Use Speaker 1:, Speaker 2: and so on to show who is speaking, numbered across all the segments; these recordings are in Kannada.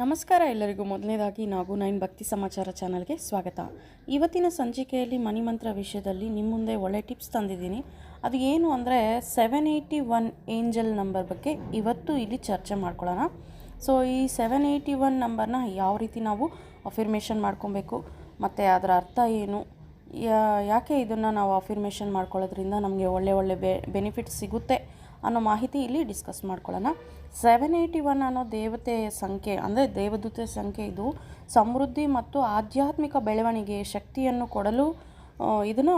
Speaker 1: ನಮಸ್ಕಾರ ಎಲ್ಲರಿಗೂ. ಮೊದಲನೇದಾಗಿ ನಾವು ನೈನ್ ಭಕ್ತಿ ಸಮಾಚಾರ ಚಾನಲ್ಗೆ ಸ್ವಾಗತ. ಇವತ್ತಿನ ಸಂಚಿಕೆಯಲ್ಲಿ ಮಣಿಮಂತ್ರ ವಿಷಯದಲ್ಲಿ ನಿಮ್ಮ ಮುಂದೆ ಒಳ್ಳೆ ಟಿಪ್ಸ್ ತಂದಿದ್ದೀನಿ. ಅದು ಏನು ಅಂದರೆ seven eighty one angel number ಬಗ್ಗೆ ಇವತ್ತು ಇಲ್ಲಿ ಚರ್ಚೆ ಮಾಡ್ಕೊಳ್ಳೋಣ. ಸೊ ಈ ಸೆವೆನ್ ಏಯ್ಟಿ ಒನ್ ನಂಬರ್ನ ಯಾವ ರೀತಿ ನಾವು ಅಫಿರ್ಮೇಷನ್ ಮಾಡ್ಕೊಬೇಕು, ಮತ್ತು ಅದರ ಅರ್ಥ ಏನು ಯಾಕೆ ಇದನ್ನು ನಾವು ಅಫಿರ್ಮೇಷನ್ ಮಾಡ್ಕೊಳ್ಳೋದ್ರಿಂದ ನಮಗೆ ಒಳ್ಳೆ ಒಳ್ಳೆ ಬೆ ಬೆನಿಫಿಟ್ ಸಿಗುತ್ತೆ ಅನ್ನೋ ಮಾಹಿತಿ ಇಲ್ಲಿ ಡಿಸ್ಕಸ್ ಮಾಡ್ಕೊಳ್ಳೋಣ. ಸೆವೆನ್ ಏಯ್ಟಿ ಒನ್ ಅನ್ನೋ ದೇವತೆಯ ಸಂಖ್ಯೆ, ಅಂದರೆ ದೇವದೂತ ಸಂಖ್ಯೆ ಇದು, ಸಮೃದ್ಧಿ ಮತ್ತು ಆಧ್ಯಾತ್ಮಿಕ ಬೆಳವಣಿಗೆ ಶಕ್ತಿಯನ್ನು ಕೊಡಲು ಇದನ್ನು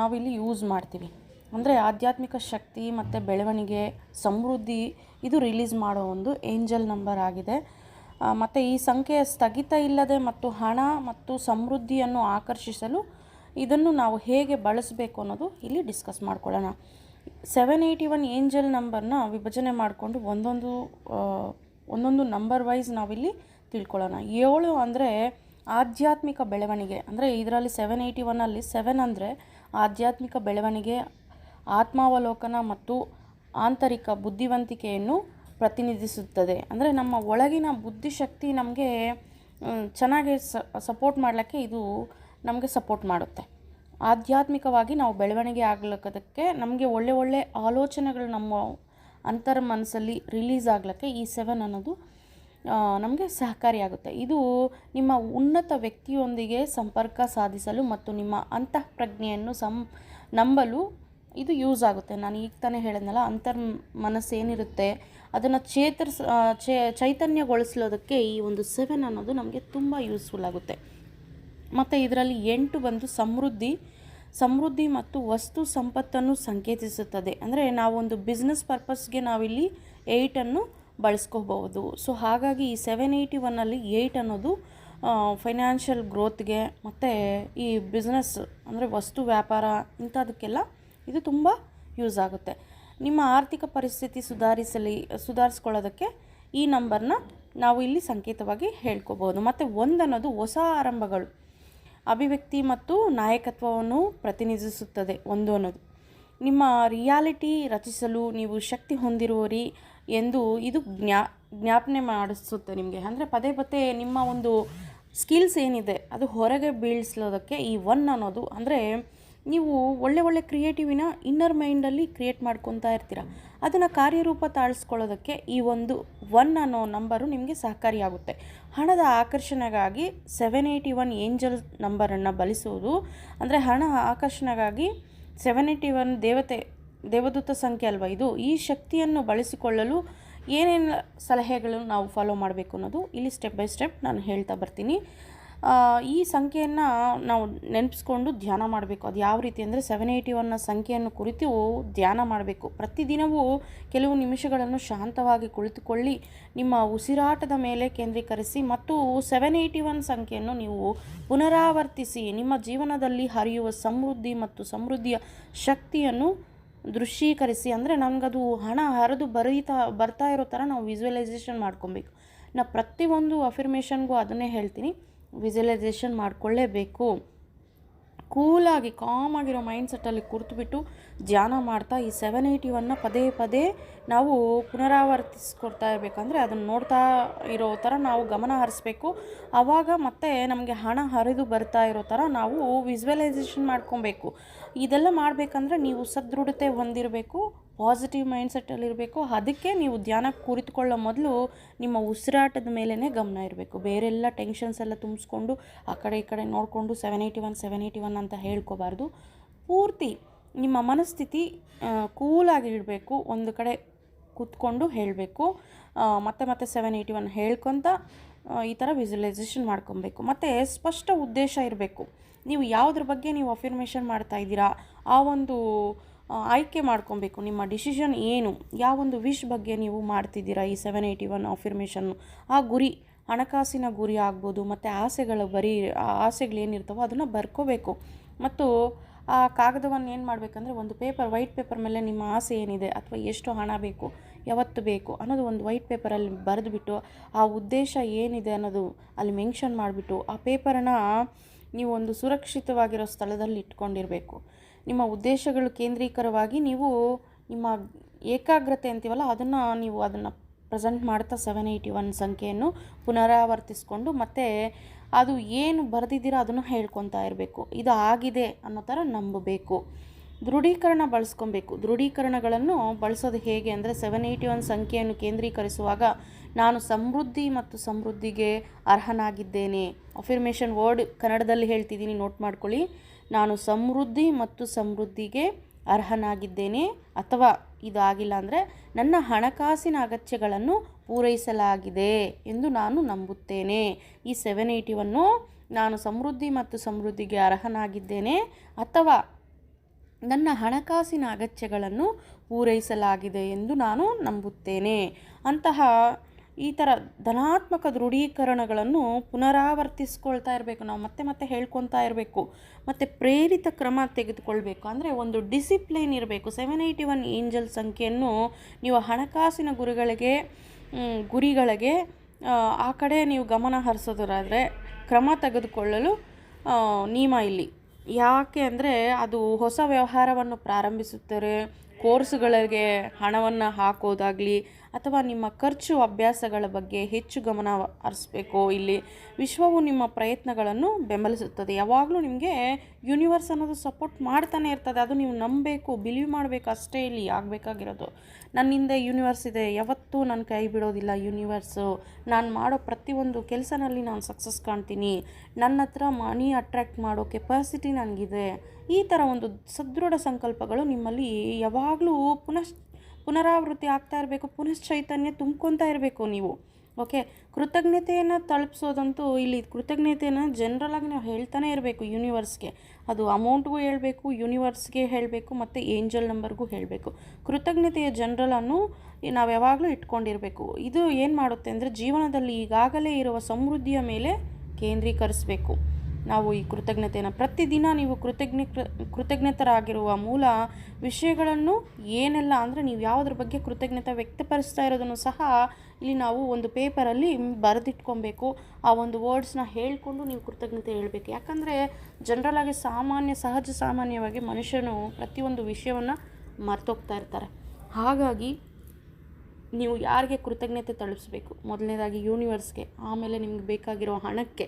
Speaker 1: ನಾವಿಲ್ಲಿ ಯೂಸ್ ಮಾಡ್ತೀವಿ. ಅಂದರೆ ಆಧ್ಯಾತ್ಮಿಕ ಶಕ್ತಿ ಮತ್ತು ಬೆಳವಣಿಗೆ, ಸಮೃದ್ಧಿ, ಇದು ರಿಲೀಸ್ ಮಾಡೋ ಒಂದು ಏಂಜಲ್ ನಂಬರ್ ಆಗಿದೆ. ಮತ್ತು ಈ ಸಂಖ್ಯೆ ಸ್ಥಗಿತ ಇಲ್ಲದೆ ಮತ್ತು ಹಣ ಮತ್ತು ಸಮೃದ್ಧಿಯನ್ನು ಆಕರ್ಷಿಸಲು ಇದನ್ನು ನಾವು ಹೇಗೆ ಬಳಸಬೇಕು ಅನ್ನೋದು ಇಲ್ಲಿ ಡಿಸ್ಕಸ್ ಮಾಡ್ಕೊಳ್ಳೋಣ. ಸೆವೆನ್ ಏಯ್ಟಿ ಒನ್ ಏಂಜಲ್ ನಂಬರ್ನ ವಿಭಜನೆ ಮಾಡಿಕೊಂಡು ಒಂದೊಂದು ಒಂದೊಂದು ನಂಬರ್ ವೈಸ್ ನಾವಿಲ್ಲಿ ತಿಳ್ಕೊಳ್ಳೋಣ. ಏಳು ಅಂದರೆ ಆಧ್ಯಾತ್ಮಿಕ ಬೆಳವಣಿಗೆ. ಅಂದರೆ ಇದರಲ್ಲಿ ಸೆವೆನ್ ಏಯ್ಟಿ ಒನ್ನಲ್ಲಿ ಸೆವೆನ್ ಅಂದರೆ ಆಧ್ಯಾತ್ಮಿಕ ಬೆಳವಣಿಗೆ, ಆತ್ಮಾವಲೋಕನ ಮತ್ತು ಆಂತರಿಕ ಬುದ್ಧಿವಂತಿಕೆಯನ್ನು ಪ್ರತಿನಿಧಿಸುತ್ತದೆ. ಅಂದರೆ ನಮ್ಮ ಒಳಗಿನ ಬುದ್ಧಿಶಕ್ತಿ ನಮಗೆ ಚೆನ್ನಾಗಿ ಸಪೋರ್ಟ್ ಮಾಡಲಿಕ್ಕೆ ಇದು ನಮಗೆ ಸಪೋರ್ಟ್ ಮಾಡುತ್ತೆ. ಆಧ್ಯಾತ್ಮಿಕವಾಗಿ ನಾವು ಬೆಳವಣಿಗೆ ಆಗ್ಲಿಕ್ಕದಕ್ಕೆ ನಮಗೆ ಒಳ್ಳೆ ಒಳ್ಳೆ ಆಲೋಚನೆಗಳು ನಮ್ಮ ಅಂತರ ಮನಸ್ಸಲ್ಲಿ ರಿಲೀಸ್ ಆಗ್ಲಿಕ್ಕೆ ಈ ಸೆವೆನ್ ಅನ್ನೋದು ನಮಗೆ ಸಹಕಾರಿಯಾಗುತ್ತೆ ಇದು ನಿಮ್ಮ ಉನ್ನತ ವ್ಯಕ್ತಿಯೊಂದಿಗೆ ಸಂಪರ್ಕ ಸಾಧಿಸಲು ಮತ್ತು ನಿಮ್ಮ ಅಂತಃಪ್ರಜ್ಞೆಯನ್ನು ಸಂ, ನಂಬಲು ಇದು ಯೂಸ್ ಆಗುತ್ತೆ. ನಾನು ಈಗ ತಾನೇ ಹೇಳಿದ್ನಲ್ಲ, ಅಂತರ್ ಮನಸ್ಸೇನಿರುತ್ತೆ ಅದನ್ನು ಚೇತರಿಸ ಚೈತನ್ಯಗೊಳಿಸಲೋದಕ್ಕೆ ಈ ಒಂದು ಸೆವೆನ್ ಅನ್ನೋದು ನಮಗೆ ತುಂಬ ಯೂಸ್ಫುಲ್ ಆಗುತ್ತೆ. ಮತ್ತು ಇದರಲ್ಲಿ ಎಂಟು ಬಂದು ಸಮೃದ್ಧಿ ಸಮೃದ್ಧಿ ಮತ್ತು ವಸ್ತು ಸಂಪತ್ತನ್ನು ಸಂಕೇತಿಸುತ್ತದೆ. ಅಂದರೆ ನಾವೊಂದು ಬಿಸ್ನೆಸ್ ಪರ್ಪಸ್ಗೆ ನಾವಿಲ್ಲಿ ಏಯ್ಟನ್ನು ಬಳಸ್ಕೋಬಹುದು. ಸೊ ಹಾಗಾಗಿ ಈ ಸೆವೆನ್ ಏಯ್ಟಿ ಒನ್ನಲ್ಲಿ ಏಯ್ಟ್ ಅನ್ನೋದು ಫೈನಾನ್ಷಿಯಲ್ ಗ್ರೋತ್ಗೆ ಮತ್ತು ಈ ಬಿಸ್ನೆಸ್ ಅಂದರೆ ವಸ್ತು ವ್ಯಾಪಾರ ಇಂಥದಕ್ಕೆಲ್ಲ ಇದು ತುಂಬ ಯೂಸ್ ಆಗುತ್ತೆ. ನಿಮ್ಮ ಆರ್ಥಿಕ ಪರಿಸ್ಥಿತಿ ಸುಧಾರಿಸಲಿ, ಸುಧಾರಿಸ್ಕೊಳ್ಳೋದಕ್ಕೆ ಈ ನಂಬರ್ನ ನಾವು ಇಲ್ಲಿ ಸಂಕೇತವಾಗಿ ಹೇಳ್ಕೋಬೋದು ಮತ್ತು ಒಂದನ್ನೋದು ಹೊಸ ಆರಂಭಗಳು. ಅಭಿವ್ಯಕ್ತಿ ಮತ್ತು ನಾಯಕತ್ವವನ್ನು ಪ್ರತಿನಿಧಿಸುತ್ತದೆ ಒಂದು ಅನ್ನೋದು. ನಿಮ್ಮ ರಿಯಾಲಿಟಿ ರಚಿಸಲು ನೀವು ಶಕ್ತಿ ಹೊಂದಿರುವರಿ ಎಂದು ಇದು ಜ್ಞಾ, ಜ್ಞಾಪನೆ ಮಾಡಿಸುತ್ತೆ ನಿಮಗೆ. ಅಂದರೆ ಪದೇ ಪದೇ ನಿಮ್ಮ ಒಂದು ಸ್ಕಿಲ್ಸ್ ಏನಿದೆ, ಅದು ಹೊರಗೆ ಬೀಳಿಸೋದಕ್ಕೆ ಈ ಒನ್ ಅನ್ನೋದು. ಅಂದರೆ ನೀವು ಒಳ್ಳೆ ಒಳ್ಳೆ ಕ್ರಿಯೇಟಿವಿನ ಇನ್ನರ್ ಮೈಂಡಲ್ಲಿ ಕ್ರಿಯೇಟ್ ಮಾಡ್ಕೊತಾ ಇರ್ತೀರ. ಅದನ್ನು ಕಾರ್ಯರೂಪ ತಾಳಿಸ್ಕೊಳ್ಳೋದಕ್ಕೆ ಈ ಒಂದು ಒನ್ ಅನ್ನೋ ನಂಬರು ನಿಮಗೆ ಸಹಕಾರಿಯಾಗುತ್ತೆ. ಹಣದ ಆಕರ್ಷಣೆಗಾಗಿ ಸೆವೆನ್ ಏಯ್ಟಿ ಒನ್ ಏಂಜಲ್ ನಂಬರನ್ನು ಬಳಸುವುದು ಅಂದರೆ ಹಣ ಆಕರ್ಷಣೆಗಾಗಿ ಸೆವೆನ್ ಏಯ್ಟಿ ಒನ್ ದೇವತೆ, ದೇವದೂತ ಸಂಖ್ಯೆ ಅಲ್ವಾ ಇದು? ಈ ಶಕ್ತಿಯನ್ನು ಬಳಸಿಕೊಳ್ಳಲು ಏನೇನು ಸಲಹೆಗಳನ್ನು ನಾವು ಫಾಲೋ ಮಾಡಬೇಕು ಅನ್ನೋದು ಇಲ್ಲಿ ಸ್ಟೆಪ್ ಬೈ ಸ್ಟೆಪ್ ನಾನು ಹೇಳ್ತಾ ಬರ್ತೀನಿ. ಈ ಸಂಖ್ಯೆಯನ್ನು ನಾವು ನೆನಪಿಸ್ಕೊಂಡು ಧ್ಯಾನ ಮಾಡಬೇಕು. ಅದು ಯಾವ ರೀತಿ ಅಂದರೆ ಸೆವೆನ್ ಏಯ್ಟಿ ಒನ್ನ ಸಂಖ್ಯೆಯನ್ನು ಕುರಿತು ಧ್ಯಾನ ಮಾಡಬೇಕು. ಪ್ರತಿದಿನವೂ ಕೆಲವು ನಿಮಿಷಗಳನ್ನು ಶಾಂತವಾಗಿ ಕುಳಿತುಕೊಳ್ಳಿ. ನಿಮ್ಮ ಉಸಿರಾಟದ ಮೇಲೆ ಕೇಂದ್ರೀಕರಿಸಿ ಮತ್ತು ಸೆವೆನ್ ಏಯ್ಟಿ ಒನ್ ಸಂಖ್ಯೆಯನ್ನು ನೀವು ಪುನರಾವರ್ತಿಸಿ. ನಿಮ್ಮ ಜೀವನದಲ್ಲಿ ಹರಿಯುವ ಸಮೃದ್ಧಿ ಮತ್ತು ಸಮೃದ್ಧಿಯ ಶಕ್ತಿಯನ್ನು ದೃಶ್ಯೀಕರಿಸಿ. ಅಂದರೆ ನಮಗದು ಹಣ ಹರಿದು ಬರೀತಾ, ಬರ್ತಾ ಇರೋ ಥರ ನಾವು ವಿಜುವಲೈಸೇಷನ್ ಮಾಡ್ಕೊಬೇಕು. ನಾ ಪ್ರತಿಯೊಂದು ಅಫಿರ್ಮೇಷನ್ಗೂ ಅದನ್ನೇ ಹೇಳ್ತೀನಿ. ವಿಜುವಲೈಸೇಷನ್ ಮಾಡಿಕೊಳ್ಳೇಬೇಕು. ಕೂಲಾಗಿ ಕಾಮಾಗಿರೋ ಮೈಂಡ್ ಸೆಟ್ಟಲ್ಲಿ ಕುರ್ತುಬಿಟ್ಟು ಧ್ಯಾನ ಮಾಡ್ತಾ ಈ ಸೆವೆನ್ ಏಯ್ಟಿ ಒನ್ನ ಪದೇ ಪದೇ ನಾವು ಪುನರಾವರ್ತಿಸ್ಕೊಡ್ತಾ ಇರಬೇಕಂದ್ರೆ ಅದನ್ನು ನೋಡ್ತಾ ಇರೋ ಥರ ನಾವು ಗಮನ ಹರಿಸ್ಬೇಕು. ಆವಾಗ ಮತ್ತೆ ನಮಗೆ ಹಣ ಹರಿದು ಬರ್ತಾ ಇರೋ ಥರ ನಾವು ವಿಜುವಲೈಸೇಷನ್ ಮಾಡ್ಕೊಬೇಕು. ಇದೆಲ್ಲ ಮಾಡಬೇಕಂದ್ರೆ ನೀವು ಸದೃಢತೆ ಹೊಂದಿರಬೇಕು. ಪಾಸಿಟಿವ್ ಮೈಂಡ್ ಸೆಟ್ಟಲ್ಲಿರಬೇಕು ಅದಕ್ಕೆ ನೀವು ಧ್ಯಾನಕ್ಕೆ ಕುರಿತುಕೊಳ್ಳೋ ಮೊದಲು ನಿಮ್ಮ ಉಸಿರಾಟದ ಮೇಲೇ ಗಮನ ಇರಬೇಕು. ಬೇರೆಲ್ಲ ಟೆನ್ಷನ್ಸ್ ಎಲ್ಲ ತುಂಬಿಸ್ಕೊಂಡು ಆ ಕಡೆ ಈ ಕಡೆ ನೋಡಿಕೊಂಡು seven eighty one seven eighty one ಅಂತ ಹೇಳ್ಕೋಬಾರ್ದು. ಪೂರ್ತಿ ನಿಮ್ಮ ಮನಸ್ಥಿತಿ ಕೂಲಾಗಿ ಇಡಬೇಕು ಒಂದು ಕಡೆ ಕೂತ್ಕೊಂಡು ಹೇಳಬೇಕು. ಮತ್ತೆ ಮತ್ತೆ ಸೆವೆನ್ ಏಯ್ಟಿ ಒನ್ ಹೇಳ್ಕೊತ ಈ ಥರ ವಿಜುವಲೈಸೇಷನ್ ಮಾಡ್ಕೊಬೇಕು. ಮತ್ತು ಸ್ಪಷ್ಟ ಉದ್ದೇಶ ಇರಬೇಕು. ನೀವು ಯಾವುದ್ರ ಬಗ್ಗೆ ನೀವು ಅಫಿರ್ಮೇಷನ್ ಮಾಡ್ತಾ ಇದ್ದೀರಾ? ಆ ಒಂದು ಆಯ್ಕೆ ಮಾಡ್ಕೊಬೇಕು. ನಿಮ್ಮ ಡಿಸಿಷನ್ ಏನು? ಯಾವೊಂದು ವಿಶ್ ಬಗ್ಗೆ ನೀವು ಮಾಡ್ತಿದ್ದೀರಾ ಈ ಸೆವೆನ್ ಏಯ್ಟಿ ಒನ್ ಅಫಿರ್ಮೇಷನ್ನು ಆ ಗುರಿ, ಹಣಕಾಸಿನ ಗುರಿ ಆಗ್ಬೋದು, ಮತ್ತು ಆಸೆಗಳು ಬರೀ ಆಸೆಗಳೇನಿರ್ತಾವೋ ಅದನ್ನು ಬರ್ಕೋಬೇಕು. ಮತ್ತು ಆ ಕಾಗದವನ್ನು ಏನು ಮಾಡಬೇಕಂದ್ರೆ ಒಂದು ಪೇಪರ್ ವೈಟ್ ಪೇಪರ್ ಮೇಲೆ ನಿಮ್ಮ ಆಸೆ ಏನಿದೆ ಅಥವಾ ಎಷ್ಟು ಹಣ ಬೇಕು, ಯಾವತ್ತು ಬೇಕು ಅನ್ನೋದು ಒಂದು ವೈಟ್ ಪೇಪರಲ್ಲಿ ಬರೆದುಬಿಟ್ಟು ಆ ಉದ್ದೇಶ ಏನಿದೆ ಅನ್ನೋದು ಅಲ್ಲಿ ಮೆನ್ಷನ್ ಮಾಡಿಬಿಟ್ಟು ಆ ಪೇಪರನ್ನ ನೀವು ಒಂದು ಸುರಕ್ಷಿತವಾಗಿರೋ ಸ್ಥಳದಲ್ಲಿ ಇಟ್ಕೊಂಡಿರಬೇಕು. ನಿಮ್ಮ ಉದ್ದೇಶಗಳು ಕೇಂದ್ರೀಕರವಾಗಿ ನೀವು ನಿಮ್ಮ ಏಕಾಗ್ರತೆ ಅಂತೀವಲ್ಲ, ಅದನ್ನು ನೀವು ಅದನ್ನು ಪ್ರೆಸೆಂಟ್ ಮಾಡ್ತಾ ಸೆವೆನ್ ಏಯ್ಟಿ ಒನ್ ಸಂಖ್ಯೆಯನ್ನು ಪುನರಾವರ್ತಿಸ್ಕೊಂಡು ಮತ್ತು ಅದು ಏನು ಬರೆದಿದ್ದೀರೋ ಅದನ್ನು ಹೇಳ್ಕೊತಾ ಇರಬೇಕು. ಇದು ಆಗಿದೆ ಅನ್ನೋ ಥರ ನಂಬಬೇಕು. ದೃಢೀಕರಣ ಬಳಸ್ಕೊಬೇಕು ದೃಢೀಕರಣಗಳನ್ನು ಬಳಸೋದು ಹೇಗೆ ಅಂದರೆ ಸೆವೆನ್ ಏಯ್ಟಿ ಒನ್ ಸಂಖ್ಯೆಯನ್ನು ಕೇಂದ್ರೀಕರಿಸುವಾಗ ನಾನು ಸಮೃದ್ಧಿ ಮತ್ತು ಸಮೃದ್ಧಿಗೆ ಅರ್ಹನಾಗಿದ್ದೇನೆ. ಅಫಿರ್ಮೇಷನ್ ವರ್ಡ್ ಕನ್ನಡದಲ್ಲಿ ಹೇಳ್ತಿದ್ದೀನಿ ನೋಟ್ ಮಾಡ್ಕೊಳ್ಳಿ. ನಾನು ಸಮೃದ್ಧಿ ಮತ್ತು ಸಮೃದ್ಧಿಗೆ ಅರ್ಹನಾಗಿದ್ದೇನೆ ಅಥವಾ ಇದಾಗಿಲ್ಲ ಅಂದರೆ ನನ್ನ ಹಣಕಾಸಿನ ಅಗತ್ಯಗಳನ್ನು ಪೂರೈಸಲಾಗಿದೆ ಎಂದು ನಾನು ನಂಬುತ್ತೇನೆ. ಈ ಸೆವೆನ್ ಏಯ್ಟಿವನ್ನು ನಾನು ಸಮೃದ್ಧಿ ಮತ್ತು ಸಮೃದ್ಧಿಗೆ ಅರ್ಹನಾಗಿದ್ದೇನೆ ಅಥವಾ ನನ್ನ ಹಣಕಾಸಿನ ಅಗತ್ಯಗಳನ್ನು ಪೂರೈಸಲಾಗಿದೆ ಎಂದು ನಾನು ನಂಬುತ್ತೇನೆ. ಅಂತಹ ಈ ಥರ ಧನಾತ್ಮಕ ದೃಢೀಕರಣಗಳನ್ನು ಪುನರಾವರ್ತಿಸ್ಕೊಳ್ತಾ ಇರಬೇಕು. ನಾವು ಮತ್ತೆ ಮತ್ತೆ ಹೇಳ್ಕೊತಾ ಇರಬೇಕು. ಮತ್ತು ಪ್ರೇರಿತ ಕ್ರಮ ತೆಗೆದುಕೊಳ್ಬೇಕು. ಅಂದರೆ ಒಂದು ಡಿಸಿಪ್ಲೈನ್ ಇರಬೇಕು. ಸೆವೆನ್ ಏಯ್ಟಿ ಒನ್ ಏಂಜಲ್ ಸಂಖ್ಯೆಯನ್ನು ನೀವು ಹಣಕಾಸಿನ ಗುರಿಗಳಿಗೆ ಗುರಿಗಳಿಗೆ ಆ, ಕಡೆ ನೀವು ಗಮನ ಹರಿಸೋದಾದರೆ ಕ್ರಮ ತೆಗೆದುಕೊಳ್ಳಲು ನಿಯಮ ಇಲ್ಲಿ. ಯಾಕೆ ಅಂದರೆ ಅದು ಹೊಸ ವ್ಯವಹಾರವನ್ನು ಪ್ರಾರಂಭಿಸುತ್ತಾರೆ. ಕೋರ್ಸ್ಗಳಿಗೆ ಹಣವನ್ನು ಹಾಕೋದಾಗಲಿ ಅಥವಾ ನಿಮ್ಮ ಖರ್ಚು ಅಭ್ಯಾಸಗಳ ಬಗ್ಗೆ ಹೆಚ್ಚು ಗಮನ ಹರಿಸ್ಬೇಕು. ಇಲ್ಲಿ ವಿಶ್ವವು ನಿಮ್ಮ ಪ್ರಯತ್ನಗಳನ್ನು ಬೆಂಬಲಿಸುತ್ತದೆ. ಯಾವಾಗಲೂ ನಿಮಗೆ ಯೂನಿವರ್ಸ್ ಅನ್ನೋದು ಸಪೋರ್ಟ್ ಮಾಡ್ತಾನೆ ಇರ್ತದೆ. ಅದು ನೀವು ನಂಬಬೇಕು ಬಿಲೀವ್ ಮಾಡಬೇಕು, ಅಷ್ಟೇ ಇಲ್ಲಿ ಆಗಬೇಕಾಗಿರೋದು. ನನ್ನಿಂದ ಯೂನಿವರ್ಸ್ ಇದೆ. ಯಾವತ್ತೂ ನನ್ನ ಕೈ ಬಿಡೋದಿಲ್ಲ ಯೂನಿವರ್ಸು ನಾನು ಮಾಡೋ ಪ್ರತಿಯೊಂದು ಕೆಲಸನಲ್ಲಿ ನಾನು ಸಕ್ಸಸ್ ಕಾಣ್ತೀನಿ. ನನ್ನ ಹತ್ರ ಮನಿ ಅಟ್ರ್ಯಾಕ್ಟ್ ಮಾಡೋ ಕೆಪಾಸಿಟಿ ನನಗಿದೆ. ಈ ಥರ ಒಂದು ಸದೃಢ ಸಂಕಲ್ಪಗಳು ನಿಮ್ಮಲ್ಲಿ ಯಾವಾಗಲೂ ಪುನಃ ಪುನರಾವೃತ್ತಿ ಆಗ್ತಾ ಇರಬೇಕು, ಪುನಶ್ಚೈತನ್ಯ ತುಂಬ್ಕೊತಾ ಇರಬೇಕು ನೀವು. ಓಕೆ ಕೃತಜ್ಞತೆಯನ್ನು ತಲುಪಿಸೋದಂತೂ ಇಲ್ಲಿ ಕೃತಜ್ಞತೆಯನ್ನು ಜನ್ರಲಾಗಿ ನಾವು ಹೇಳ್ತಾನೆ ಇರಬೇಕು ಯೂನಿವರ್ಸ್ಗೆ ಅದು ಅಮೌಂಟ್ಗೂ ಹೇಳಬೇಕು ಯೂನಿವರ್ಸ್ಗೆ ಹೇಳಬೇಕು, ಮತ್ತು ಏಂಜಲ್ ನಂಬರ್ಗೂ ಹೇಳಬೇಕು. ಕೃತಜ್ಞತೆಯ ಜನರಲನ್ನು ನಾವು ಯಾವಾಗಲೂ ಇಟ್ಕೊಂಡಿರಬೇಕು. ಇದು ಏನು ಮಾಡುತ್ತೆ ಅಂದರೆ, ಜೀವನದಲ್ಲಿ ಈಗಾಗಲೇ ಇರುವ ಸಮೃದ್ಧಿಯ ಮೇಲೆ ಕೇಂದ್ರೀಕರಿಸಬೇಕು. ನಾವು ಈ ಕೃತಜ್ಞತೆಯನ್ನು ಪ್ರತಿದಿನ ನೀವು ಕೃತಜ್ಞ ಕೃತಜ್ಞತರಾಗಿರುವ ಮೂಲ ವಿಷಯಗಳನ್ನು ಏನೆಲ್ಲ ಅಂದರೆ ನೀವು ಯಾವುದ್ರ ಬಗ್ಗೆ ಕೃತಜ್ಞತೆ ವ್ಯಕ್ತಪಡಿಸ್ತಾ ಇರೋದನ್ನು ಸಹ ಇಲ್ಲಿ ನಾವು ಒಂದು ಪೇಪರಲ್ಲಿ ಬರೆದಿಟ್ಕೊಬೇಕು. ಆ ಒಂದು ವರ್ಡ್ಸ್ನ ಹೇಳಿಕೊಂಡು ನೀವು ಕೃತಜ್ಞತೆ ಹೇಳಬೇಕು. ಯಾಕಂದರೆ ಜನರಲಾಗಿ ಸಾಮಾನ್ಯ, ಸಹಜ ಸಾಮಾನ್ಯವಾಗಿ ಮನುಷ್ಯನು ಪ್ರತಿಯೊಂದು ವಿಷಯವನ್ನು ಮರ್ತೋಗ್ತಾ ಇರ್ತಾರೆ. ಹಾಗಾಗಿ ನೀವು ಯಾರಿಗೆ ಕೃತಜ್ಞತೆ ತಳಿಸ್ಬೇಕು ಮೊದಲನೇದಾಗಿ ಯೂನಿವರ್ಸ್ಗೆ ಆಮೇಲೆ ನಿಮ್ಗೆ ಬೇಕಾಗಿರೋ ಹಣಕ್ಕೆ.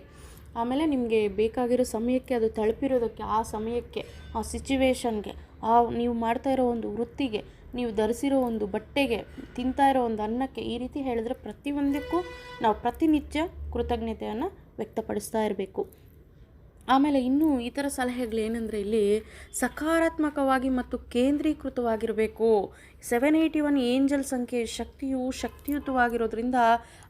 Speaker 1: ಆಮೇಲೆ ನಿಮಗೆ ಬೇಕಾಗಿರೋ ಸಮಯಕ್ಕೆ ಅದು ತಲುಪಿರೋದಕ್ಕೆ, ಆ ಸಮಯಕ್ಕೆ, ಆ ಸಿಚುವೇಶನ್ಗೆ ಆ ನೀವು ಮಾಡ್ತಾ ಇರೋ ಒಂದು ವೃತ್ತಿಗೆ, ನೀವು ಧರಿಸಿರೋ ಒಂದು ಬಟ್ಟೆಗೆ, ತಿಂತಾ ಇರೋ ಒಂದು ಅನ್ನಕ್ಕೆ ಈ ರೀತಿ ಹೇಳಿದ್ರೆ ಪ್ರತಿಯೊಂದಕ್ಕೂ ನಾವು ಪ್ರತಿನಿತ್ಯ ಕೃತಜ್ಞತೆಯನ್ನು ವ್ಯಕ್ತಪಡಿಸ್ತಾ ಇರಬೇಕು. ಆಮೇಲೆ ಇನ್ನೂ ಇತರ ಸಲಹೆಗಳು ಏನಂದರೆ ಇಲ್ಲಿ ಸಕಾರಾತ್ಮಕವಾಗಿ ಮತ್ತು ಕೇಂದ್ರೀಕೃತವಾಗಿರಬೇಕು. ಸೆವೆನ್ ಏಯ್ಟಿ ಒನ್ ಏಂಜಲ್ ಸಂಖ್ಯೆ ಶಕ್ತಿಯು ಶಕ್ತಿಯುತವಾಗಿರೋದ್ರಿಂದ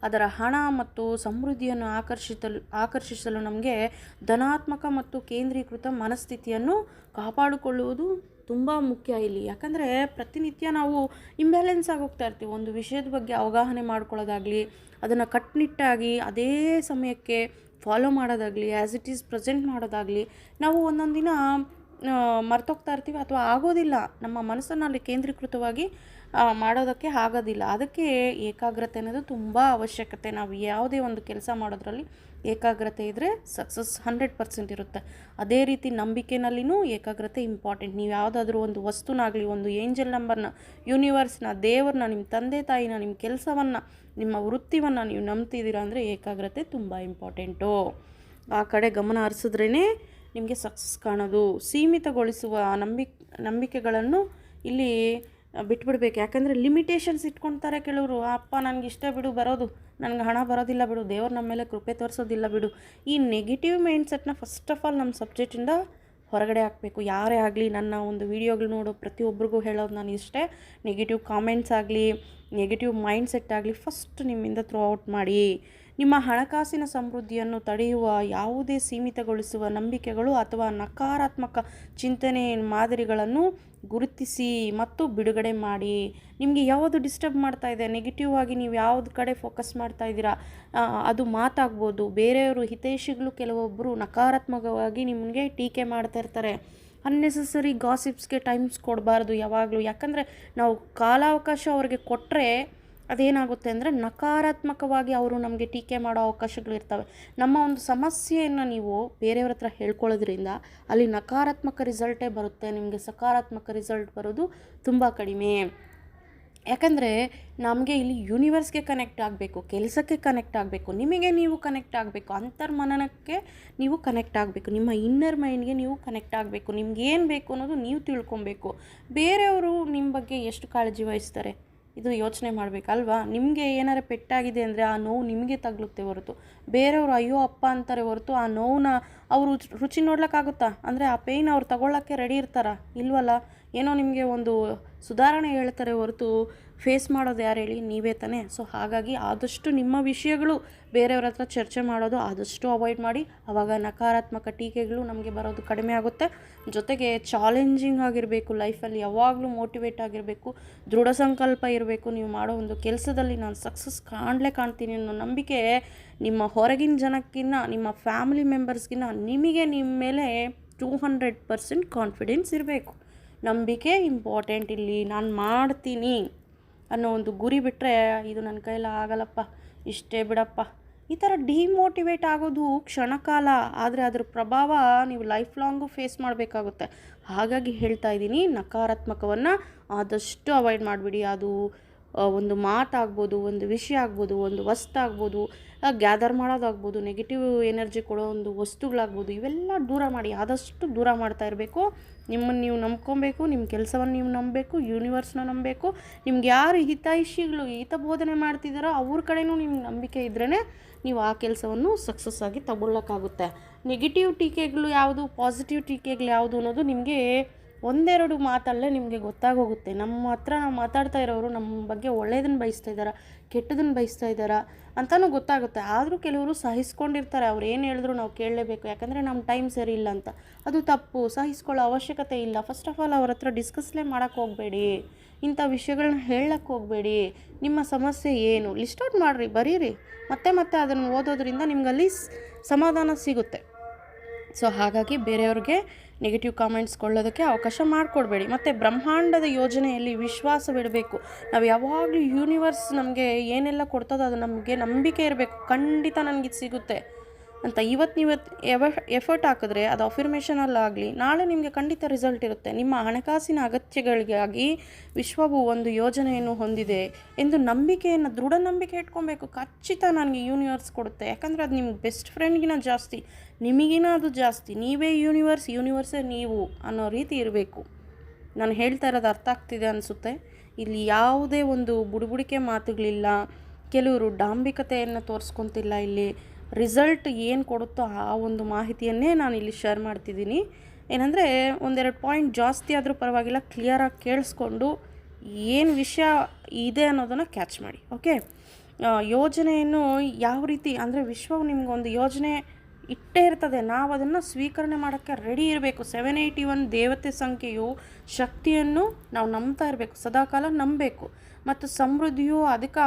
Speaker 1: ಅದರ ಹಣ ಮತ್ತು ಸಮೃದ್ಧಿಯನ್ನು ಆಕರ್ಷಿಸಲು ಆಕರ್ಷಿಸಲು ನಮಗೆ ಧನಾತ್ಮಕ ಮತ್ತು ಕೇಂದ್ರೀಕೃತ ಮನಸ್ಥಿತಿಯನ್ನು ಕಾಪಾಡಿಕೊಳ್ಳುವುದು ತುಂಬ ಮುಖ್ಯ ಇಲ್ಲಿ. ಯಾಕಂದರೆ ಪ್ರತಿನಿತ್ಯ ನಾವು ಇಂಬ್ಯಾಲೆನ್ಸ್ ಆಗಿ ಹೋಗ್ತಾ ಇರ್ತೀವಿ. ಒಂದು ವಿಷಯದ ಬಗ್ಗೆ ಅವಗಾಹನೆ ಮಾಡ್ಕೊಳ್ಳೋದಾಗಲಿ, ಅದನ್ನು ಕಟ್ಟುನಿಟ್ಟಾಗಿ ಅದೇ ಸಮಯಕ್ಕೆ ಫಾಲೋ ಮಾಡೋದಾಗಲಿ ಆ್ಯಸ್ ಇಟ್ ಈಸ್ ಪ್ರೆಸೆಂಟ್ ಮಾಡೋದಾಗಲಿ, ನಾವು ಒಂದೊಂದು ದಿನ ಮರ್ತೋಗ್ತಾ ಇರ್ತೀವಿ ಅಥವಾ ಆಗೋದಿಲ್ಲ. ನಮ್ಮ ಮನಸ್ಸನ್ನು ಅಲ್ಲಿ ಕೇಂದ್ರೀಕೃತವಾಗಿ ಮಾಡೋದಕ್ಕೆ ಆಗೋದಿಲ್ಲ. ಅದಕ್ಕೆ ಏಕಾಗ್ರತೆ ಅನ್ನೋದು ತುಂಬ ಅವಶ್ಯಕತೆ. ನಾವು ಯಾವುದೇ ಒಂದು ಕೆಲಸ ಮಾಡೋದ್ರಲ್ಲಿ ಏಕಾಗ್ರತೆ ಇದ್ದರೆ ಸಕ್ಸಸ್ ಹಂಡ್ರೆಡ್ ಪರ್ಸೆಂಟ್ ಇರುತ್ತೆ. ಅದೇ ರೀತಿ ನಂಬಿಕೆನಲ್ಲಿನೂ ಏಕಾಗ್ರತೆ ಇಂಪಾರ್ಟೆಂಟ್ ನೀವು ಯಾವುದಾದ್ರೂ ಒಂದು ವಸ್ತುನಾಗಲಿ, ಒಂದು ಏಂಜಲ್ ನಂಬರ್ನ ಯೂನಿವರ್ಸ್ನ ದೇವ್ರನ್ನ ನಿಮ್ಮ ತಂದೆ ತಾಯಿನ ನಿಮ್ಮ ಕೆಲಸವನ್ನು, ನಿಮ್ಮ ವೃತ್ತಿವನ್ನು ನೀವು ನಂಬ್ತಿದ್ದೀರಾ ಅಂದರೆ ಏಕಾಗ್ರತೆ ತುಂಬ ಇಂಪಾರ್ಟೆಂಟು ಆ ಕಡೆ ಗಮನ ಹರಿಸಿದ್ರೇ ನಿಮಗೆ ಸಕ್ಸಸ್ ಕಾಣೋದು. ಸೀಮಿತಗೊಳಿಸುವ ನಂಬಿ, ನಂಬಿಕೆಗಳನ್ನು ಇಲ್ಲಿ ಬಿಟ್ಬಿಡ್ಬೇಕು. ಯಾಕಂದರೆ ಲಿಮಿಟೇಷನ್ಸ್ ಇಟ್ಕೊಳ್ತಾರೆ ಕೆಲವರು. ಅಪ್ಪ, ನನಗೆ ಇಷ್ಟ ಬಿಡು, ಬರೋದು. ನನಗೆ ಹಣ ಬರೋದಿಲ್ಲ ಬಿಡು. ದೇವ್ರು ನಮ್ಮ ಮೇಲೆ ಕೃಪೆ ತೋರಿಸೋದಿಲ್ಲ ಬಿಡು. ಈ ನೆಗೆಟಿವ್ ಮೈಂಡ್ಸೆಟ್ನ ಫಸ್ಟ್ ಆಫ್ ಆಲ್ ನಮ್ಮ ಸಬ್ಜೆಕ್ಟಿಂದ ಹೊರಗಡೆ ಹಾಕಬೇಕು. ಯಾರೇ ಆಗಲಿ, ನನ್ನ ಒಂದು ವೀಡಿಯೋಗಳು ನೋಡೋ ಪ್ರತಿಯೊಬ್ಬರಿಗೂ ಹೇಳೋದು ನಾನು ಇಷ್ಟೇ. ನೆಗೆಟಿವ್ ಕಾಮೆಂಟ್ಸ್ ಆಗಲಿ ನೆಗೆಟಿವ್ ಮೈಂಡ್ ಸೆಟ್ ಆಗಲಿ ಫಸ್ಟ್ ನಿಮ್ಮಿಂದ ಥ್ರೋ ಔಟ್ ಮಾಡಿ. ನಿಮ್ಮ ಹಣಕಾಸಿನ ಸಮೃದ್ಧಿಯನ್ನು ತಡೆಯುವ, ಯಾವುದೇ ಸೀಮಿತಗೊಳಿಸುವ ನಂಬಿಕೆಗಳು ಅಥವಾ ನಕಾರಾತ್ಮಕ ಚಿಂತನೆ ಮಾದರಿಗಳನ್ನು ಗುರುತಿಸಿ ಮತ್ತು ಬಿಡುಗಡೆ ಮಾಡಿ. ನಿಮಗೆ ಯಾವುದು ಡಿಸ್ಟರ್ಬ್ ಮಾಡ್ತಾ ಇದೆ? ನೆಗೆಟಿವ್ ಆಗಿ ನೀವು ಯಾವ್ದು ಕಡೆ ಫೋಕಸ್ ಮಾಡ್ತಾ ಇದ್ದೀರಾ? ಅದು ಮಾತಾಗ್ಬೋದು. ಬೇರೆಯವರು ಹಿತೈಷಿಗಳು ಕೆಲವೊಬ್ಬರು ನಕಾರಾತ್ಮಕವಾಗಿ ನಿಮಗೆ ಟೀಕೆ ಮಾಡ್ತಾ ಇರ್ತಾರೆ. ಅನ್ನೆಸೆಸರಿ ಗಾಸಿಪ್ಸ್ಗೆ ಟೈಮ್ಸ್ ಕೊಡಬಾರ್ದು ಯಾವಾಗಲೂ. ಯಾಕಂದರೆ ನಾವು ಕಾಲಾವಕಾಶ ಅವ್ರಿಗೆ ಕೊಟ್ಟರೆ ಅದೇನಾಗುತ್ತೆ ಅಂದರೆ ನಕಾರಾತ್ಮಕವಾಗಿ ಅವರು ನಮಗೆ ಟೀಕೆ ಮಾಡೋ ಅವಕಾಶಗಳು ಇರ್ತವೆ. ನಮ್ಮ ಒಂದು ಸಮಸ್ಯೆಯನ್ನು ನೀವು ಬೇರೆಯವ್ರ ಹತ್ರ ಹೇಳ್ಕೊಳ್ಳೋದ್ರಿಂದ ಅಲ್ಲಿ ನಕಾರಾತ್ಮಕ ರಿಸಲ್ಟೇ ಬರುತ್ತೆ. ನಿಮಗೆ ಸಕಾರಾತ್ಮಕ ರಿಸಲ್ಟ್ ಬರೋದು ತುಂಬ ಕಡಿಮೆ. ಯಾಕಂದರೆ ನಮಗೆ ಇಲ್ಲಿ ಯೂನಿವರ್ಸ್ಗೆ ಕನೆಕ್ಟ್ ಆಗಬೇಕು, ಕೆಲಸಕ್ಕೆ ಕನೆಕ್ಟ್ ಆಗಬೇಕು, ನಿಮಗೆ ನೀವು ಕನೆಕ್ಟ್ ಆಗಬೇಕು, ಅಂತರ್ಮನನಕ್ಕೆ ನೀವು ಕನೆಕ್ಟ್ ಆಗಬೇಕು, ನಿಮ್ಮ ಇನ್ನರ್ ಮೈಂಡ್ಗೆ ನೀವು ಕನೆಕ್ಟ್ ಆಗಬೇಕು, ನಿಮ್ಗೆ ಏನು ಬೇಕು ಅನ್ನೋದು ನೀವು ತಿಳ್ಕೊಬೇಕು. ಬೇರೆಯವರು ನಿಮ್ಮ ಬಗ್ಗೆ ಎಷ್ಟು ಕಾಳಜಿ ವಹಿಸ್ತಾರೆ? ಇದು ಯೋಚನೆ ಮಾಡಬೇಕಲ್ವಾ ನಿಮಗೆ ಏನಾರು ಪೆಟ್ಟಾಗಿದೆ ಅಂದರೆ ಆ ನೋವು ನಿಮಗೆ ತಗಲುತ್ತೆ ಹೊರತು. ಬೇರೆಯವರು ಅಯ್ಯೋ ಅಪ್ಪ ಅಂತಾರೆ ಹೊರತು ಆ ನೋವನ್ನ ಅವರು ರುಚಿ ನೋಡ್ಲಿಕ್ಕಾಗುತ್ತಾ? ಅಂದರೆ ಆ ಪೇಯ್ನ್ ಅವ್ರು ತಗೊಳ್ಳೋಕ್ಕೆ ರೆಡಿ ಇರ್ತಾರಾ? ಇಲ್ವಲ್ಲ? ಏನೋ ನಿಮಗೆ ಒಂದು ಸುಧಾರಣೆ ಹೇಳ್ತಾರೆ ಹೊರತು ಫೇಸ್ ಮಾಡೋದು ಯಾರು ಹೇಳಿ? ನೀವೇ ತಾನೇ. ಸೊ ಹಾಗಾಗಿ ಆದಷ್ಟು ನಿಮ್ಮ ವಿಷಯಗಳು ಬೇರೆಯವ್ರ ಹತ್ರ ಚರ್ಚೆ ಮಾಡೋದು ಆದಷ್ಟು ಅವಾಯ್ಡ್ ಮಾಡಿ. ಆವಾಗ ನಕಾರಾತ್ಮಕ ಟೀಕೆಗಳು ನಮಗೆ ಬರೋದು ಕಡಿಮೆ ಆಗುತ್ತೆ. ಜೊತೆಗೆ ಚಾಲೆಂಜಿಂಗ್ ಆಗಿರಬೇಕು ಲೈಫಲ್ಲಿ ಯಾವಾಗಲೂ ಮೋಟಿವೇಟ್ ಆಗಿರಬೇಕು. ದೃಢ ಸಂಕಲ್ಪ ಇರಬೇಕು. ನೀವು ಮಾಡೋ ಒಂದು ಕೆಲಸದಲ್ಲಿ ನಾನು ಸಕ್ಸಸ್ ಕಾಣಲೇ ಕಾಣ್ತೀನಿ ಅನ್ನೋ ನಂಬಿಕೆ ನಿಮ್ಮ ಹೊರಗಿನ ಜನಕ್ಕಿಂತ ನಿಮ್ಮ ಫ್ಯಾಮಿಲಿ ಮೆಂಬರ್ಸ್ಗಿನ್ನ ನಿಮಗೆ ನಿಮ್ಮ ಮೇಲೆ ಟೂ ಹಂಡ್ರೆಡ್ ಪರ್ಸೆಂಟ್ ಕಾನ್ಫಿಡೆನ್ಸ್ ಇರಬೇಕು. ನಂಬಿಕೆ ಇಂಪಾರ್ಟೆಂಟ್ ಇಲ್ಲಿ, ನಾನು ಮಾಡ್ತೀನಿ ಅನ್ನೋ ಒಂದು ಗುರಿ ಬಿಟ್ಟರೆ ಇದು ನನ್ನ ಕೈಲ ಆಗಲ್ಲಪ್ಪ, ಇಷ್ಟೇ ಬಿಡಪ್ಪ. ಈ ಥರ ಡಿಮೋಟಿವೇಟ್ ಆಗೋದು ಕ್ಷಣಕಾಲ, ಆದರೆ ಅದ್ರ ಪ್ರಭಾವ ನೀವು ಲೈಫ್ ಲಾಂಗು ಫೇಸ್ ಮಾಡಬೇಕಾಗುತ್ತೆ. ಹಾಗಾಗಿ ಹೇಳ್ತಾ ಇದ್ದೀನಿ, ನಕಾರಾತ್ಮಕವನ್ನು ಆದಷ್ಟು ಅವಾಯ್ಡ್ ಮಾಡಿಬಿಡಿ. ಅದು ಒಂದು ಮಾತಾಗ್ಬೋದು, ಒಂದು ವಿಷಯ ಆಗ್ಬೋದು, ಒಂದು ವಸ್ತು ಆಗ್ಬೋದು ಗ್ಯಾದರ್ ಮಾಡೋದಾಗ್ಬೋದು ನೆಗೆಟಿವ್ ಎನರ್ಜಿ ಕೊಡೋ ಒಂದು ವಸ್ತುಗಳಾಗ್ಬೋದು, ಇವೆಲ್ಲ ದೂರ ಮಾಡಿ, ಆದಷ್ಟು ದೂರ ಮಾಡ್ತಾ ಇರಬೇಕು. ನಿಮ್ಮನ್ನು ನೀವು ನಂಬ್ಕೊಬೇಕು, ನಿಮ್ಮ ಕೆಲಸವನ್ನು ನೀವು ನಂಬಬೇಕು ಯೂನಿವರ್ಸ್ನ ನಂಬಬೇಕು. ನಿಮ್ಗೆ ಯಾರು ಹಿತೈಷಿಗಳು ಹಿತ ಬೋಧನೆ ಮಾಡ್ತಿದ್ದಾರೋ ಅವ್ರ ಕಡೆನೂ ನಿಮ್ಗೆ ನಂಬಿಕೆ ಇದ್ರೇ ನೀವು ಆ ಕೆಲಸವನ್ನು ಸಕ್ಸಸ್ ಆಗಿ ತಗೊಳ್ಳೋಕ್ಕಾಗುತ್ತೆ. ನೆಗೆಟಿವ್ ಟೀಕೆಗಳು ಯಾವುದು ಪಾಸಿಟಿವ್ ಟೀಕೆಗಳು ಯಾವುದು ಅನ್ನೋದು ನಿಮಗೆ ಒಂದೆರಡು ಮಾತಲ್ಲೇ ನಿಮಗೆ ಗೊತ್ತಾಗೋಗುತ್ತೆ. ನಮ್ಮ ಹತ್ರ ನಾವು ಮಾತಾಡ್ತಾ ಇರೋರು ನಮ್ಮ ಬಗ್ಗೆ ಒಳ್ಳೆಯದನ್ನು ಬಯಸ್ತಾ ಇದ್ದಾರಾ, ಕೆಟ್ಟದನ್ನು ಬಯಸ್ತಾ ಇದ್ದಾರಾ ಅಂತಲೂ ಗೊತ್ತಾಗುತ್ತೆ. ಆದರೂ ಕೆಲವರು ಸಹಿಸ್ಕೊಂಡಿರ್ತಾರೆ. ಅವ್ರು ಏನು ಹೇಳಿದ್ರು ನಾವು ಕೇಳಲೇಬೇಕು. ಯಾಕಂದರೆ ನಮ್ಮ ಟೈಮ್ ಸರಿ ಇಲ್ಲ ಅಂತ. ಅದು ತಪ್ಪು. ಸಹಿಸ್ಕೊಳ್ಳೋ ಅವಶ್ಯಕತೆ ಇಲ್ಲ. ಫಸ್ಟ್ ಆಫ್ ಆಲ್ ಅವ್ರ ಹತ್ರ ಡಿಸ್ಕಸ್ಲೇ ಮಾಡೋಕ್ಕೆ ಹೋಗಬೇಡಿ. ಇಂಥ ವಿಷಯಗಳನ್ನ ಹೇಳಕ್ಕೆ ಹೋಗಬೇಡಿ. ನಿಮ್ಮ ಸಮಸ್ಯೆ ಏನು? ಲಿಸ್ಟ್ ಔಟ್ ಮಾಡಿರಿ, ಬರೀರಿ. ಮತ್ತೆ ಮತ್ತೆ ಅದನ್ನು ಓದೋದ್ರಿಂದ ನಿಮಗಲ್ಲಿ ಸಮಾಧಾನ ಸಿಗುತ್ತೆ. ಸೊ ಹಾಗಾಗಿ ಬೇರೆಯವ್ರಿಗೆ ನೆಗೆಟಿವ್ ಕಾಮೆಂಟ್ಸ್ ಕೊಳ್ಳೋದಕ್ಕೆ ಅವಕಾಶ ಮಾಡಿಕೊಡ್ಬೇಡಿ. ಮತ್ತು ಬ್ರಹ್ಮಾಂಡದ ಯೋಜನೆಯಲ್ಲಿ ವಿಶ್ವಾಸವಿಡಬೇಕು ನಾವು ಯಾವಾಗಲೂ ಯೂನಿವರ್ಸ್ ನಮಗೆ ಏನೆಲ್ಲ ಕೊಡ್ತದೋ ಅದು ನಮಗೆ ನಂಬಿಕೆ ಇರಬೇಕು. ಖಂಡಿತ ನನಗೆ ಇದು ಸಿಗುತ್ತೆ. ಅಂತ ಇವತ್ತು ನೀವು ಎಫರ್ಟ್ ಹಾಕಿದ್ರೆ ಅದು ಅಫಿರ್ಮೇಷನಲ್ಲಾಗಲಿ ನಾಳೆ ನಿಮಗೆ ಖಂಡಿತ ರಿಸಲ್ಟ್ ಇರುತ್ತೆ. ನಿಮ್ಮ ಹಣಕಾಸಿನ ಅಗತ್ಯಗಳಿಗಾಗಿ ವಿಶ್ವವು ಒಂದು ಯೋಜನೆಯನ್ನು ಹೊಂದಿದೆ ಎಂದು ನಂಬಿಕೆಯನ್ನು ದೃಢ ನಂಬಿಕೆ ಇಟ್ಕೊಬೇಕು. ಖಚಿತ ನನಗೆ ಯೂನಿವರ್ಸ್ ಕೊಡುತ್ತೆ. ಯಾಕಂದರೆ ಅದು ನಿಮ್ಮ ಬೆಸ್ಟ್ ಫ್ರೆಂಡ್ಗಿನ ಜಾಸ್ತಿ ನಿಮಗಿನ ಅದು ಜಾಸ್ತಿ. ನೀವೇ ಯೂನಿವರ್ಸ್ ಯೂನಿವರ್ಸೇ ನೀವು ಅನ್ನೋ ರೀತಿ ಇರಬೇಕು. ನಾನು ಹೇಳ್ತಾ ಇರೋದು ಅರ್ಥ ಆಗ್ತಿದೆ ಅನಿಸುತ್ತೆ. ಇಲ್ಲಿ ಯಾವುದೇ ಒಂದು ಬುಡುಬುಡಿಕೆ ಮಾತುಗಳಿಲ್ಲ. ಕೆಲವರು ಡಾಂಬಿಕತೆಯನ್ನು ತೋರಿಸ್ಕೊತಿಲ್ಲ ಇಲ್ಲಿ. ರಿಸಲ್ಟ್ ಏನು ಕೊಡುತ್ತೋ ಆ ಒಂದು ಮಾಹಿತಿಯನ್ನೇ ನಾನು ಇಲ್ಲಿ ಶೇರ್ ಮಾಡ್ತಿದ್ದೀನಿ. ಏನಂದರೆ ಒಂದೆರಡು ಪಾಯಿಂಟ್ ಜಾಸ್ತಿ ಆದರೂ ಪರವಾಗಿಲ್ಲ ಕ್ಲಿಯರಾಗಿ ಕೇಳಿಸ್ಕೊಂಡು ಏನು ವಿಷಯ ಇದೆ ಅನ್ನೋದನ್ನು ಕ್ಯಾಚ್ ಮಾಡಿ ಓಕೆ ಯೋಜನೆಯನ್ನು ಯಾವ ರೀತಿ, ಅಂದರೆ ವಿಶ್ವವು ನಿಮ್ಗೊಂದು ಯೋಜನೆ ಇಟ್ಟೇ ಇರ್ತದೆ, ನಾವು ಅದನ್ನು ಸ್ವೀಕರಣೆ ಮಾಡೋಕ್ಕೆ ರೆಡಿ ಇರಬೇಕು. ಸೆವೆನ್ ಏಯ್ಟಿ ಒನ್ ದೇವತೆ ಸಂಖ್ಯೆಯು ಶಕ್ತಿಯನ್ನು ನಾವು ನಂಬ್ತಾ ಇರಬೇಕು, ಸದಾಕಾಲ ನಂಬಬೇಕು. ಮತ್ತು ಸಮೃದ್ಧಿಯು ಅದಕ್ಕೆ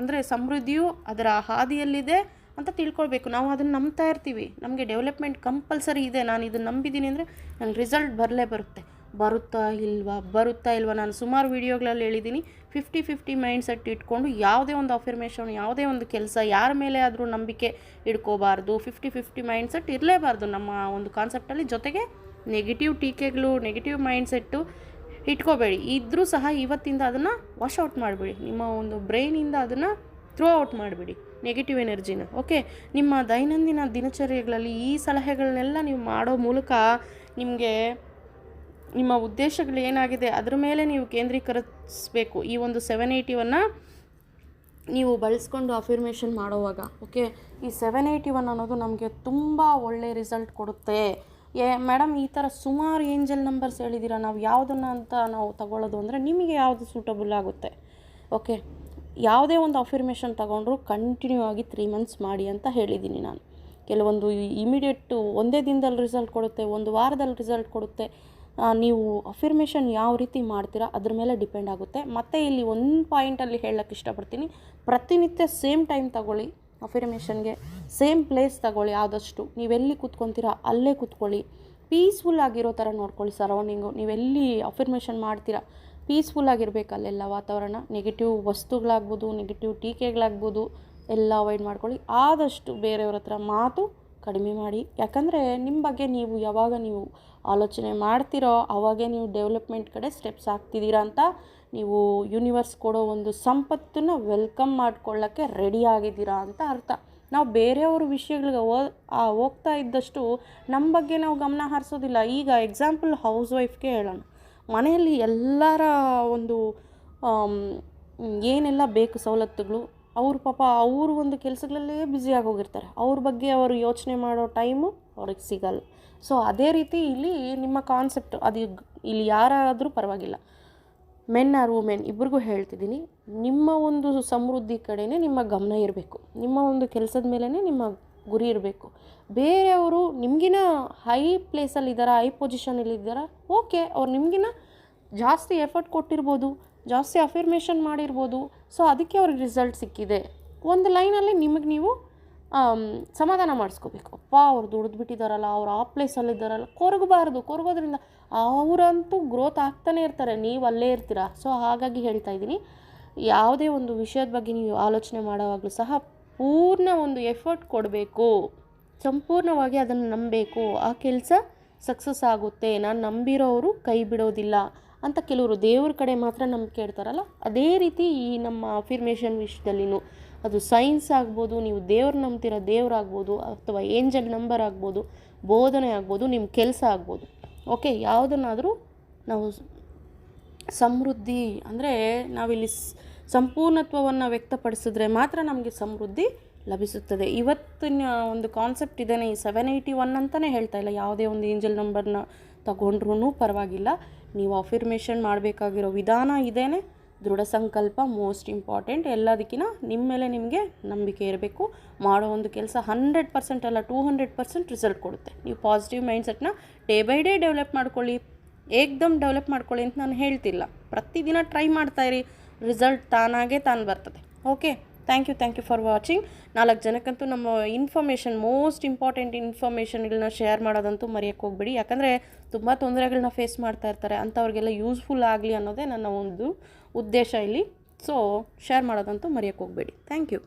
Speaker 1: ಅಂದರೆ ಸಮೃದ್ಧಿಯು ಅದರ ಹಾದಿಯಲ್ಲಿದೆ ಅಂತ ತಿಳ್ಕೊಳ್ಬೇಕು. ನಾವು ಅದನ್ನು ನಂಬ್ತಾ ಇರ್ತೀವಿ. ನಮಗೆ ಡೆವಲಪ್ಮೆಂಟ್ ಕಂಪಲ್ಸರಿ ಇದೆ. ನಾನು ಇದನ್ನು ನಂಬಿದ್ದೀನಿ ಅಂದರೆ ನನಗೆ ರಿಸಲ್ಟ್ ಬರಲೇ ಬರುತ್ತೆ. ಬರುತ್ತಾ ಇಲ್ವಾ? ಬರುತ್ತಾ ಇಲ್ವಾ? ನಾನು ಸುಮಾರು ವೀಡಿಯೋಗಳಲ್ಲಿ ಹೇಳಿದ್ದೀನಿ ಫಿಫ್ಟಿ ಫಿಫ್ಟಿ ಮೈಂಡ್ ಸೆಟ್ ಇಟ್ಕೊಂಡು ಯಾವುದೇ ಒಂದು ಅಫರ್ಮೇಷನ್ ಯಾವುದೇ ಒಂದು ಕೆಲಸ, ಯಾರ ಮೇಲೆ ಆದರೂ ನಂಬಿಕೆ ಇಟ್ಕೋಬಾರ್ದು ಫಿಫ್ಟಿ ಫಿಫ್ಟಿ ಮೈಂಡ್ ಸೆಟ್ ಇರಲೇಬಾರ್ದು. ನಮ್ಮ ಒಂದು ಕಾನ್ಸೆಪ್ಟಲ್ಲಿ ಜೊತೆಗೆ ನೆಗೆಟಿವ್ ಟೀಕೆಗಳು ನೆಗೆಟಿವ್ ಮೈಂಡ್ ಸೆಟ್ಟು ಇಟ್ಕೋಬೇಡಿ. ಇದ್ದರೂ ಸಹ ಇವತ್ತಿಂದ ಅದನ್ನು ವಾಶ್ ಔಟ್ ಮಾಡಿಬಿಡಿ. ನಿಮ್ಮ ಒಂದು ಬ್ರೈನಿಂದ ಅದನ್ನು ಥ್ರೋ ಔಟ್ ಮಾಡಿಬಿಡಿ. ನೆಗೆಟಿವ್ ಎನರ್ಜಿನ ಓಕೆ ನಿಮ್ಮ ದೈನಂದಿನ ದಿನಚರ್ಯಗಳಲ್ಲಿ ಈ ಸಲಹೆಗಳನ್ನೆಲ್ಲ ನೀವು ಮಾಡೋ ಮೂಲಕ ನಿಮಗೆ ನಿಮ್ಮ ಉದ್ದೇಶಗಳು ಏನಾಗಿದೆ, ಅದ್ರ ಮೇಲೆ ನೀವು ಕೇಂದ್ರೀಕರಿಸಬೇಕು. ಈ ಒಂದು ಸೆವೆನ್ ಏಯ್ಟಿವನ್ನು ನೀವು ಬಳಸ್ಕೊಂಡು ಅಫಿರ್ಮೇಷನ್ ಮಾಡೋವಾಗ ಓಕೆ ಈ ಸೆವೆನ್ ಏಯ್ಟಿ ಒನ್ ಅನ್ನೋದು ನಮಗೆ ತುಂಬ ಒಳ್ಳೆ ರಿಸಲ್ಟ್ ಕೊಡುತ್ತೆ. ಏ ಮೇಡಮ್ ಈ ಥರ ಸುಮಾರು ಏಂಜಲ್ ನಂಬರ್ಸ್ ಹೇಳಿದ್ದೀರಾ ನಾವು ಯಾವುದನ್ನು ಅಂತ ನಾವು ತಗೊಳ್ಳೋದು ಅಂದರೆ ನಿಮಗೆ ಯಾವುದು ಸೂಟಬಲ್ ಆಗುತ್ತೆ? ಓಕೆ ಯಾವುದೇ ಒಂದು ಅಫಿರ್ಮೇಷನ್ ತಗೊಂಡ್ರು ಕಂಟಿನ್ಯೂ ಆಗಿ ತ್ರೀ ಮಂತ್ಸ್ ಮಾಡಿ ಅಂತ ಹೇಳಿದ್ದೀನಿ ನಾನು. ಕೆಲವೊಂದು ಇಮಿಡಿಯೇಟು ಒಂದೇ ದಿನದಲ್ಲಿ ರಿಸಲ್ಟ್ ಕೊಡುತ್ತೆ, ಒಂದು ವಾರದಲ್ಲಿ ರಿಸಲ್ಟ್ ಕೊಡುತ್ತೆ. ನೀವು ಅಫಿರ್ಮೇಷನ್ ಯಾವ ರೀತಿ ಮಾಡ್ತೀರಾ ಅದ್ರ ಮೇಲೆ ಡಿಪೆಂಡ್ ಆಗುತ್ತೆ. ಮತ್ತು ಇಲ್ಲಿ ಒಂದು ಪಾಯಿಂಟಲ್ಲಿ ಹೇಳಕ್ಕೆ ಇಷ್ಟಪಡ್ತೀನಿ, ಪ್ರತಿನಿತ್ಯ ಸೇಮ್ ಟೈಮ್ ತಗೊಳ್ಳಿ ಅಫಿರ್ಮೇಷನ್ಗೆ ಸೇಮ್ ಪ್ಲೇಸ್ ತಗೊಳ್ಳಿ ಆದಷ್ಟು. ನೀವೆಲ್ಲಿ ಕೂತ್ಕೊತೀರಾ ಅಲ್ಲೇ ಕೂತ್ಕೊಳ್ಳಿ. ಪೀಸ್ಫುಲ್ ಆಗಿರೋ ಥರ ನೋಡ್ಕೊಳ್ಳಿ ಸರೌಂಡಿಂಗು ನೀವೆಲ್ಲಿ ಅಫಿರ್ಮೇಷನ್ ಮಾಡ್ತೀರಾ ಪೀಸ್ಫುಲ್ ಆಗಿರ್ಬೇಕು ಅಲ್ಲೆಲ್ಲ ವಾತಾವರಣ. ನೆಗೆಟಿವ್ ವಸ್ತುಗಳಾಗ್ಬೋದು ನೆಗೆಟಿವ್ ಟೀಕೆಗಳಾಗ್ಬೋದು, ಎಲ್ಲ ಅವಾಯ್ಡ್ ಮಾಡ್ಕೊಳ್ಳಿ. ಆದಷ್ಟು ಬೇರೆಯವ್ರ ಹತ್ರ ಮಾತು ಕಡಿಮೆ ಮಾಡಿ. ಯಾಕಂದರೆ ನಿಮ್ಮ ಬಗ್ಗೆ ನೀವು ಯಾವಾಗ ನೀವು ಆಲೋಚನೆ ಮಾಡ್ತಿರೋ ಆವಾಗೇ ನೀವು ಡೆವಲಪ್ಮೆಂಟ್ ಕಡೆ ಸ್ಟೆಪ್ಸ್ ಹಾಕ್ತಿದ್ದೀರಾ ಅಂತ ನೀವು ಯೂನಿವರ್ಸ್ ಕೊಡೋ ಒಂದು ಸಂಪತ್ತನ್ನು ವೆಲ್ಕಮ್ ಮಾಡ್ಕೊಳ್ಳೋಕ್ಕೆ ರೆಡಿ ಆಗಿದ್ದೀರಾ ಅಂತ ಅರ್ಥ. ನಾವು ಬೇರೆಯವ್ರ ವಿಷಯಗಳಿಗೆ ಹೋಗ್ತಾ ಇದ್ದಷ್ಟು ನಮ್ಮ ಬಗ್ಗೆ ನಾವು ಗಮನ ಹರಿಸೋದಿಲ್ಲ. ಈಗ ಎಕ್ಸಾಂಪಲ್ ಹೌಸ್ ವೈಫ್ಗೆ ಹೇಳೋಣ. ಮನೆಯಲ್ಲಿ ಎಲ್ಲರ ಒಂದು ಏನೆಲ್ಲ ಬೇಕು ಸವಲತ್ತುಗಳು, ಅವ್ರ ಪಾಪ ಅವರು ಒಂದು ಕೆಲಸಗಳಲ್ಲೇ ಬ್ಯುಸಿಯಾಗಿ ಹೋಗಿರ್ತಾರೆ ಅವ್ರ ಬಗ್ಗೆ ಅವರು ಯೋಚನೆ ಮಾಡೋ ಟೈಮು ಅವ್ರಿಗೆ ಸಿಗಲ್ಲ. ಸೊ ಅದೇ ರೀತಿ ಇಲ್ಲಿ ನಿಮ್ಮ ಕಾನ್ಸೆಪ್ಟ್ ಅದು ಇಲ್ಲಿ ಯಾರಾದರೂ ಪರವಾಗಿಲ್ಲ. ಮೆನ್ ಆರ್ ವುಮೆನ್ ಇಬ್ರಿಗೂ ಹೇಳ್ತಿದ್ದೀನಿ. ನಿಮ್ಮ ಒಂದು ಸಮೃದ್ಧಿ ಕಡೆನೇ ನಿಮ್ಮ ಗಮನ ಇರಬೇಕು. ನಿಮ್ಮ ಒಂದು ಕೆಲಸದ ಮೇಲೇ ನಿಮ್ಮ ಗುರಿ ಇರಬೇಕು. ಬೇರೆಯವರು ನಿಮಗಿನ ಹೈ ಪ್ಲೇಸಲ್ಲಿ ಇದ್ದಾರಾ ಹೈ ಪೊಸಿಷನಲ್ಲಿ ಇದ್ದಾರಾ? ಓಕೆ ಅವ್ರು ನಿಮಗಿನ ಜಾಸ್ತಿ ಎಫರ್ಟ್ ಕೊಟ್ಟಿರ್ಬೋದು, ಜಾಸ್ತಿ ಅಫಿರ್ಮೇಷನ್ ಮಾಡಿರ್ಬೋದು. ಸೊ ಅದಕ್ಕೆ ಅವ್ರಿಗೆ ರಿಸಲ್ಟ್ ಸಿಕ್ಕಿದೆ. ಒಂದು ಲೈನಲ್ಲಿ ನಿಮಗೆ ನೀವು ಸಮಾಧಾನ ಮಾಡಿಸ್ಕೋಬೇಕು. ಅಪ್ಪ, ಅವ್ರು ದುಡ್ದು ಬಿಟ್ಟಿದ್ದಾರಲ್ಲ ಅವ್ರು ಆ ಪ್ಲೇಸಲ್ಲಿದ್ದಾರಲ್ಲ ಕೊರಗಬಾರ್ದು, ಕೊರಗೋದ್ರಿಂದ. ಅವರಂತೂ ಗ್ರೋತ್ ಆಗ್ತಾನೆ ಇರ್ತಾರೆ, ನೀವು ಅಲ್ಲೇ ಇರ್ತೀರ? ಸೊ ಹಾಗಾಗಿ ಹೇಳ್ತಾ ಇದ್ದೀನಿ, ಯಾವುದೇ ಒಂದು ವಿಷಯದ ಬಗ್ಗೆ ನೀವು ಆಲೋಚನೆ ಮಾಡೋವಾಗಲೂ ಸಹ ಪೂರ್ಣ ಒಂದು ಎಫರ್ಟ್ ಕೊಡಬೇಕು. ಸಂಪೂರ್ಣವಾಗಿ ಅದನ್ನು ನಂಬಬೇಕು. ಆ ಕೆಲಸ ಸಕ್ಸಸ್ ಆಗುತ್ತೆ. ನಾನು ನಂಬಿರೋರು ಕೈ ಬಿಡೋದಿಲ್ಲ ಅಂತ ಕೆಲವರು ದೇವ್ರ ಕಡೆ ಮಾತ್ರ ನಂಬಿಕೆ ಇಡ್ತಾರಲ್ಲ? ಅದೇ ರೀತಿ ಈ ನಮ್ಮ ಅಫಿರ್ಮೇಷನ್ ವಿಷಯದಲ್ಲಿನೂ ಅದು ಸೈನ್ಸ್ ಆಗ್ಬೋದು, ನೀವು ದೇವ್ರು ನಂಬ್ತಿರೋ ದೇವ್ರಾಗ್ಬೋದು ಅಥವಾ ಏಂಜಲ್ ನಂಬರ್ ಆಗ್ಬೋದು, ಬೋಧನೆ ಆಗ್ಬೋದು ನಿಮ್ಮ ಕೆಲಸ ಆಗ್ಬೋದು. ಓಕೆ ಯಾವುದನ್ನಾದರೂ ನಾವು ಸಮೃದ್ಧಿ ಅಂದರೆ ನಾವಿಲ್ಲಿ ಸಂಪೂರ್ಣತ್ವವನ್ನು ವ್ಯಕ್ತಪಡಿಸಿದ್ರೆ ಮಾತ್ರ ನಮಗೆ ಸಮೃದ್ಧಿ ಲಭಿಸುತ್ತದೆ. ಇವತ್ತಿನ ಒಂದು ಕಾನ್ಸೆಪ್ಟ್ ಇದೇನೆ, ಈ ಸೆವೆನ್ ಏಯ್ಟಿ ಒನ್ ಅಂತಲೇ ಹೇಳ್ತಾ ಇಲ್ಲ. ಯಾವುದೇ ಒಂದು ಏಂಜಲ್ ನಂಬರ್ನ ತಗೊಂಡ್ರೂ ಪರವಾಗಿಲ್ಲ. ನೀವು ಅಫಿರ್ಮೇಷನ್ ಮಾಡಬೇಕಾಗಿರೋ ವಿಧಾನ ಇದೇನೆ. ದೃಢ ಸಂಕಲ್ಪ ಮೋಸ್ಟ್ ಇಂಪಾರ್ಟೆಂಟ್ ಎಲ್ಲದಕ್ಕಿಂತ ನಿಮ್ಮ ಮೇಲೆ ನಿಮಗೆ ನಂಬಿಕೆ ಇರಬೇಕು. ಮಾಡೋ ಒಂದು ಕೆಲಸ ಹಂಡ್ರೆಡ್ ಪರ್ಸೆಂಟ್ ಅಲ್ಲ ಟೂ ಹಂಡ್ರೆಡ್ ಪರ್ಸೆಂಟ್ ರಿಸಲ್ಟ್ ಕೊಡುತ್ತೆ. ನೀವು ಪಾಸಿಟಿವ್ ಮೈಂಡ್ಸೆಟ್ನ ಡೇ ಬೈ ಡೇ ಡೆವಲಪ್ ಮಾಡ್ಕೊಳ್ಳಿ. ಏಕ್ದಮ್ ಡೆವಲಪ್ ಮಾಡ್ಕೊಳ್ಳಿ ಅಂತ ನಾನು ಹೇಳ್ತಿಲ್ಲ. ಪ್ರತಿದಿನ ಟ್ರೈ ಮಾಡ್ತಾಯಿರಿ ರಿಸಲ್ಟ್ ತಾನಾಗೆ ತಾನು ಬರ್ತದೆ. Okay thank you thank you for watching ನಾಲ್ಕು ಜನಕ್ಕಂತೂ ನಮ್ಮ ಇನ್ಫಾರ್ಮೇಷನ್ ಮೋಸ್ಟ್ ಇಂಪಾರ್ಟೆಂಟ್ ಇನ್ಫಾರ್ಮೇಷನ್ಗಳನ್ನ ಶೇರ್ ಮಾಡೋದಂತೂ ಮರೆಯೋಕ್ಕೆ ಹೋಗ್ಬೇಡಿ. ಯಾಕಂದರೆ ತುಂಬ ತೊಂದರೆಗಳನ್ನ ಫೇಸ್ ಮಾಡ್ತಾ ಇರ್ತಾರೆ. ಅಂಥವ್ರಿಗೆಲ್ಲ ಯೂಸ್ಫುಲ್ ಆಗಲಿ ಅನ್ನೋದೇ ನನ್ನ ಒಂದು ಉದ್ದೇಶ ಇಲ್ಲಿ. ಸೊ ಶೇರ್ ಮಾಡೋದಂತೂ ಮರೆಯೋಕ್ಕೆ ಹೋಗ್ಬೇಡಿ. Thank you